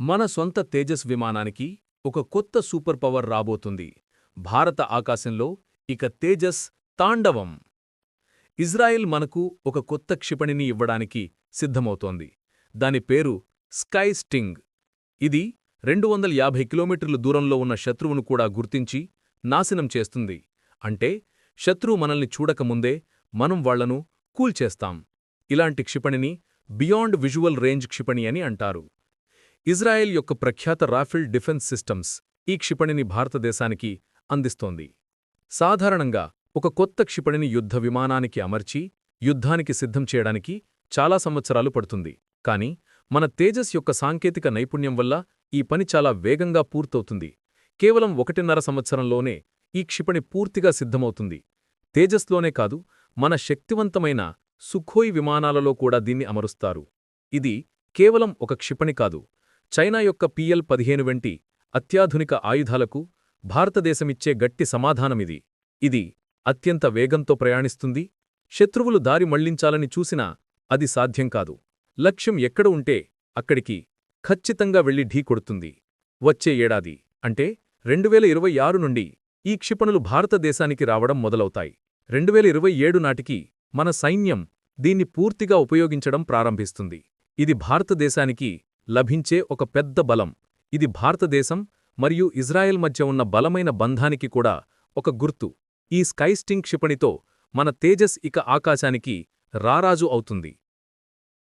మన సొంత తేజస్ విమానానికి ఒక కొత్త సూపర్ పవర్ రాబోతుంది. భారత ఆకాశంలో ఇక తేజస్ తాండవం. ఇజ్రాయెల్ మనకు ఒక కొత్త క్షిపణిని ఇవ్వడానికి సిద్ధమవుతోంది. దాని పేరు స్కై స్టింగ్. ఇది రెండు వందల యాభై కిలోమీటర్ల దూరంలో ఉన్న శత్రువును కూడా గుర్తించి నాశనం చేస్తుంది. అంటే శత్రువు మనల్ని చూడకముందే మనం వాళ్ళను కూల్చేస్తాం. ఇలాంటి క్షిపణిని బియాండ్ విజువల్ రేంజ్ క్షిపణి అని అంటారు. ఇజ్రాయెల్ యొక్క ప్రఖ్యాత రాఫిల్ డిఫెన్స్ సిస్టమ్స్ ఈ క్షిపణిని భారతదేశానికి అందిస్తోంది. సాధారణంగా ఒక కొత్త క్షిపణిని యుద్ధ విమానానికి అమర్చి యుద్ధానికి సిద్ధం చేయడానికి చాలా సంవత్సరాలు పడుతుంది. కాని మన తేజస్ యొక్క సాంకేతిక నైపుణ్యం వల్ల ఈ పని చాలా వేగంగా పూర్తవుతుంది. కేవలం ఒకటిన్నర సంవత్సరంలోనే ఈ క్షిపణి పూర్తిగా సిద్ధమవుతుంది. తేజస్లోనే కాదు మన శక్తివంతమైన సుఖోయ్ విమానాలలో కూడా దీన్ని అమరుస్తారు. ఇది కేవలం ఒక క్షిపణి కాదు చైనా యొక్క పిఎల్ పదిహేను వెంటి అత్యాధునిక ఆయుధాలకు భారతదేశమిచ్చే గట్టి సమాధానమిది. ఇది అత్యంత వేగంతో ప్రయాణిస్తుంది. శత్రువులు దారి మళ్ళించాలని చూసినా అది సాధ్యం కాదు. లక్ష్యం ఎక్కడ ఉంటే అక్కడికి ఖచ్చితంగా వెళ్ళి ఢీకొడుతుంది వచ్చే ఏడాది అంటే రెండువేల ఇరవై ఆరు నుండి ఈ క్షిపణులు భారతదేశానికి రావడం మొదలవుతాయి. రెండువేల ఇరవై ఏడు నాటికి మన సైన్యం దీన్ని పూర్తిగా ఉపయోగించడం ప్రారంభిస్తుంది. ఇది భారతదేశానికి లభించే ఒక పెద్ద బలం. ఇది భారతదేశం మరియు ఇజ్రాయెల్ మధ్య ఉన్న బలమైన బంధానికి కూడా ఒక గుర్తు. ఈ స్కైస్టింగ్ క్షిపణితో మన తేజస్ ఇక ఆకాశానికి రారాజు అవుతుంది.